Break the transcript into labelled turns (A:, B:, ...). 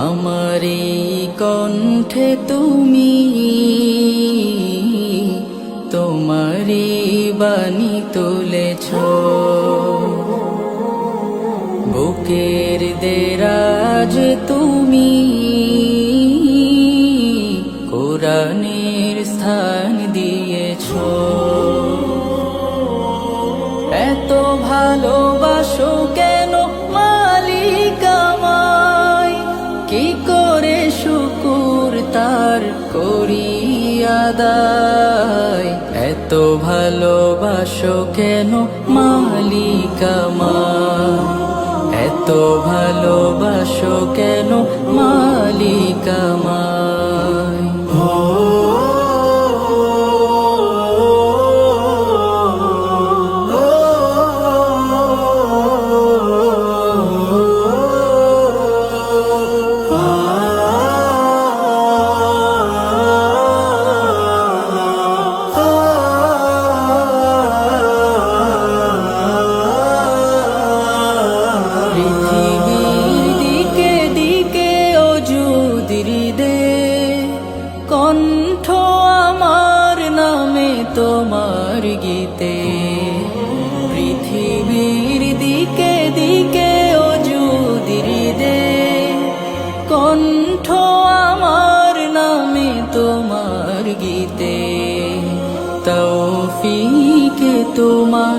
A: আমারি কণ্ঠে তুমি তোমারি বাণী তুলেছ। বুকের দেরাজ তুমি, কোরআনের স্থান দিয়েছ। এত ভালোবাসো কেন মালিক আমায়? কি করে শুকুর তার করি এত ভালোবাসো কেন মালিকামা? এত ভালোবাসো কেন অজুদির দে কণ্ঠ আমার নামে তোমার গীতে। পৃথিবীর দিকে দিকে অজুদির দে কণ্ঠ আমার নামে তোমার গীতে। তৌফিকে তোমার